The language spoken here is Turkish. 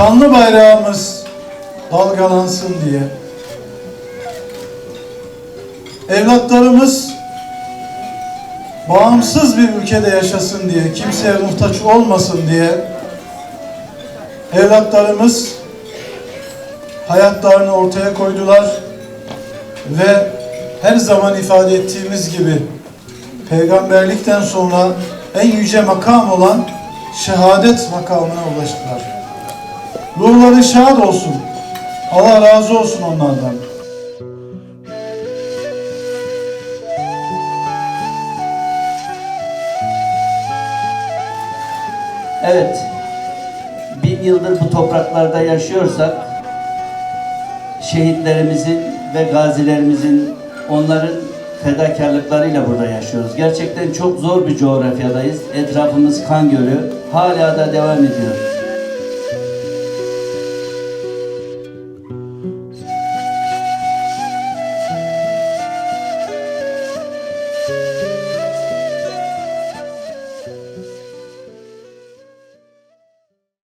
şanlı bayrağımız dalgalansın diye. Evlatlarımız bağımsız bir ülkede yaşasın diye, kimseye muhtaç olmasın diye evlatlarımız hayatlarını ortaya koydular ve her zaman ifade ettiğimiz gibi peygamberlikten sonra en yüce makam olan şehadet makamına ulaştılar. Ruhları şad olsun. Allah razı olsun onlardan. Evet, bin yıldır bu topraklarda yaşıyorsak, şehitlerimizin ve gazilerimizin, onların fedakarlıklarıyla burada yaşıyoruz. Gerçekten çok zor bir coğrafyadayız. Etrafımız kan gölü, hala da devam ediyor.